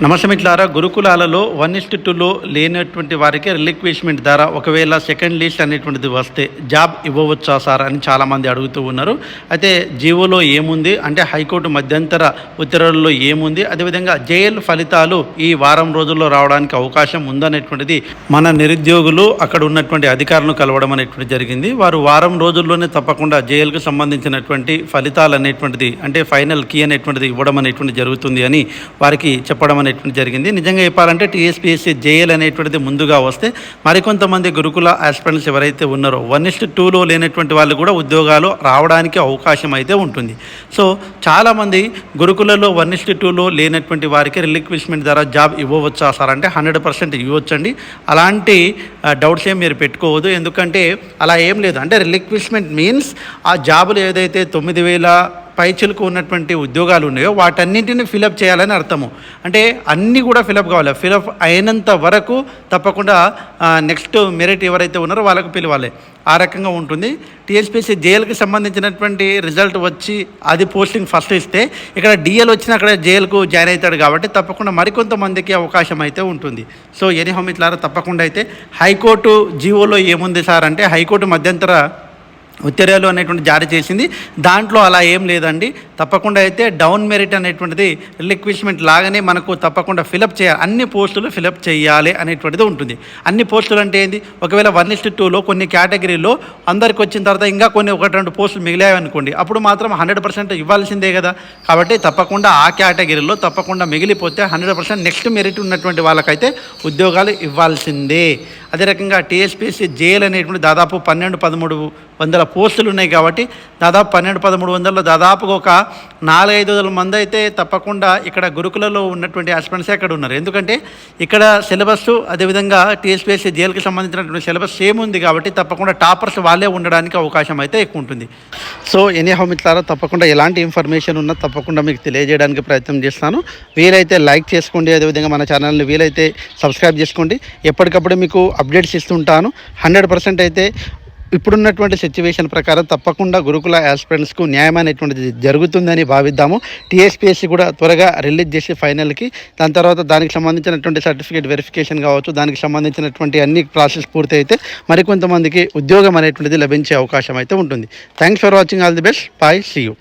నమస్మిట్లారా గురుకులాలలో one ఇస్ట్ టూలో లేనటువంటి వారికి రిలిక్విష్మెంట్ ద్వారా ఒకవేళ సెకండ్ లిస్ట్ అనేటువంటిది వస్తే జాబ్ ఇవ్వవచ్చా సార్ అని చాలామంది అడుగుతూ ఉన్నారు. అయితే జీవోలో ఏముంది? అంటే హైకోర్టు మధ్యంతర ఉత్తర్వుల్లో ఏముంది? అదేవిధంగా జైల్ ఫలితాలు ఈ వారం రోజుల్లో రావడానికి అవకాశం ఉందనేటువంటిది మన నిరుద్యోగులు అక్కడ ఉన్నటువంటి అధికారులను కలవడం అనేటువంటి జరిగింది. వారు వారం రోజుల్లోనే తప్పకుండా జైలుకు సంబంధించినటువంటి ఫలితాలు అనేటువంటిది అంటే ఫైనల్ కీ అనేటువంటిది ఇవ్వడం అనేటువంటి జరుగుతుంది అని వారికి చెప్పడం అనేటువంటి జరిగింది. నిజంగా చెప్పాలంటే టీఎస్పీఎస్సీ జేఎల్ అనేటువంటిది ముందుగా వస్తే మరికొంతమంది గురుకుల ఆస్పిరెంట్స్ ఎవరైతే ఉన్నారో వన్ ఇస్ట్ టూలో లేనటువంటి వాళ్ళు కూడా ఉద్యోగాలు రావడానికి అవకాశం అయితే ఉంటుంది. సో చాలామంది గురుకులలో వన్ ఇస్ట్ టూలో లేనటువంటి వారికి రిలిక్విష్మెంట్ ద్వారా జాబ్ ఇవ్వవచ్చా సార్? అంటే హండ్రెడ్ పర్సెంట్ ఇవ్వచ్చండి. అలాంటి డౌట్స్ ఏం మీరు పెట్టుకోవద్దు. ఎందుకంటే అలా ఏం లేదు. అంటే రిలిక్విష్మెంట్ మీన్స్ ఆ జాబులు ఏదైతే తొమ్మిది వేల పైచులకు ఉన్నటువంటి ఉద్యోగాలు ఉన్నాయో వాటన్నింటిని ఫిలప్ చేయాలని అర్థము. అంటే అన్నీ కూడా ఫిలప్ కావాలి. ఫిలప్ అయినంత వరకు తప్పకుండా నెక్స్ట్ మెరిట్ ఎవరైతే ఉన్నారో వాళ్ళకు పిలవాలి. ఆ రకంగా ఉంటుంది. టీఎస్పీసీ జైలుకి సంబంధించినటువంటి రిజల్ట్ వచ్చి అది పోస్టింగ్ ఫస్ట్ ఇస్తే ఇక్కడ డిఎల్ వచ్చిన అక్కడ జైలుకు జాయిన్ అవుతాడు కాబట్టి తప్పకుండా మరికొంతమందికి అవకాశం అయితే ఉంటుంది. సో ఎనీ హోమిట్లారా తప్పకుండా అయితే హైకోర్టు జీవోలో ఏముంది సార్ అంటే హైకోర్టు మధ్యంతర ఉత్తర్వులు అనేటువంటి జారీ చేసింది. దాంట్లో అలా ఏం లేదండి. తప్పకుండా అయితే డౌన్ మెరిట్ అనేటువంటిది రిలిక్విష్మెంట్ లాగానే మనకు తప్పకుండా ఫిలప్ చేయాలి. అన్ని పోస్టులు ఫిలప్ చేయాలి అనేటువంటిది ఉంటుంది. అన్ని పోస్టులు అంటే ఏంది? ఒకవేళ వన్ ఇస్ట్ టూలో కొన్ని కేటగిరీలో అందరికి వచ్చిన తర్వాత ఇంకా కొన్ని ఒకటి రెండు పోస్టులు మిగిలాయి అనుకోండి. అప్పుడు మాత్రం హండ్రెడ్ పర్సెంట్ ఇవ్వాల్సిందే కదా. కాబట్టి తప్పకుండా ఆ కేటగిరీలో తప్పకుండా మిగిలిపోతే హండ్రెడ్ పర్సెంట్ నెక్స్ట్ మెరిట్ ఉన్నటువంటి వాళ్ళకైతే ఉద్యోగాలు ఇవ్వాల్సిందే. అదే రకంగా టీఎస్పీసీ జేఎల్ అనేటువంటి దాదాపు పన్నెండు పదమూడు వందల పోస్టులు ఉన్నాయి కాబట్టి దాదాపు పన్నెండు పదమూడు వందల్లో దాదాపుగా ఒక నాలుగైదు వందల మంది అయితే తప్పకుండా ఇక్కడ గురుకులలో ఉన్నటువంటి ఆస్పిరెంట్సే అక్కడ ఉన్నారు. ఎందుకంటే ఇక్కడ సిలబస్ అదేవిధంగా టీఎస్పీఎస్సీ జైలుకి సంబంధించినటువంటి సిలబస్ సేమ్ ఉంది కాబట్టి తప్పకుండా టాపర్స్ వాళ్ళే ఉండడానికి అవకాశం అయితే ఎక్కువ ఉంటుంది. సో ఎనీ హౌ మిత్రులారా తప్పకుండా ఎలాంటి ఇన్ఫర్మేషన్ ఉన్నా తప్పకుండా మీకు తెలియజేయడానికి ప్రయత్నం చేస్తాను. వీలైతే లైక్ చేసుకోండి అదేవిధంగా మన ఛానల్ని వీలైతే సబ్స్క్రైబ్ చేసుకోండి. ఎప్పటికప్పుడు మీకు అప్డేట్స్ ఇస్తుంటాను. హండ్రెడ్ పర్సెంట్ అయితే ఇప్పుడున్నటువంటి సిచ్యువేషన్ ప్రకారం తప్పకుండా గురుకుల ఆస్పిరెంట్స్కు న్యాయం అనేటువంటిది జరుగుతుందని భావిద్దాము. టీఎస్పీఎస్సీ కూడా త్వరగా రిలీజ్ చేసి ఫైనల్కి దాని తర్వాత దానికి సంబంధించినటువంటి సర్టిఫికేట్ వెరిఫికేషన్ కావచ్చు దానికి సంబంధించినటువంటి అన్ని ప్రాసెస్ పూర్తి అయితే మరికొంతమందికి ఉద్యోగం అనేటువంటిది లభించే అవకాశం అయితే ఉంటుంది. Thanks for watching all the best bye see you